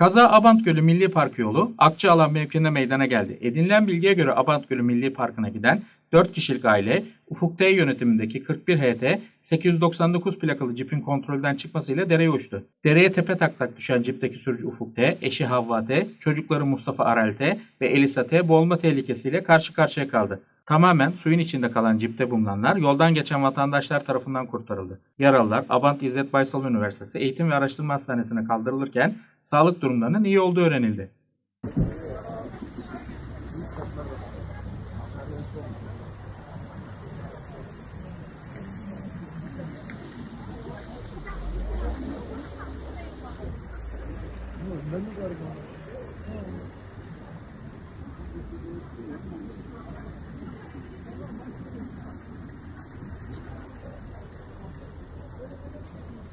Kaza Abant Gölü Milli Parkı yolu Akçaalan mevkiinde meydana geldi. Edinilen bilgiye göre Abant Gölü Milli Parkı'na giden 4 kişilik aile Ufuk T yönetimindeki 41 HT 899 plakalı cipin kontrolden çıkmasıyla dereye uçtu. Dereye tepe taklak düşen cipteki sürücü Ufuk T, eşi Havva T, çocukları Mustafa Arel T ve Elisa T boğulma tehlikesiyle karşı karşıya kaldı. Tamamen suyun içinde kalan cipte bulunanlar yoldan geçen vatandaşlar tarafından kurtarıldı. Yaralılar Abant İzzet Baysal Üniversitesi Eğitim ve Araştırma Hastanesi'ne kaldırılırken sağlık durumlarının iyi olduğu öğrenildi. Ben de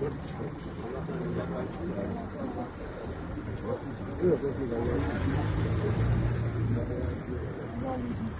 Thank you.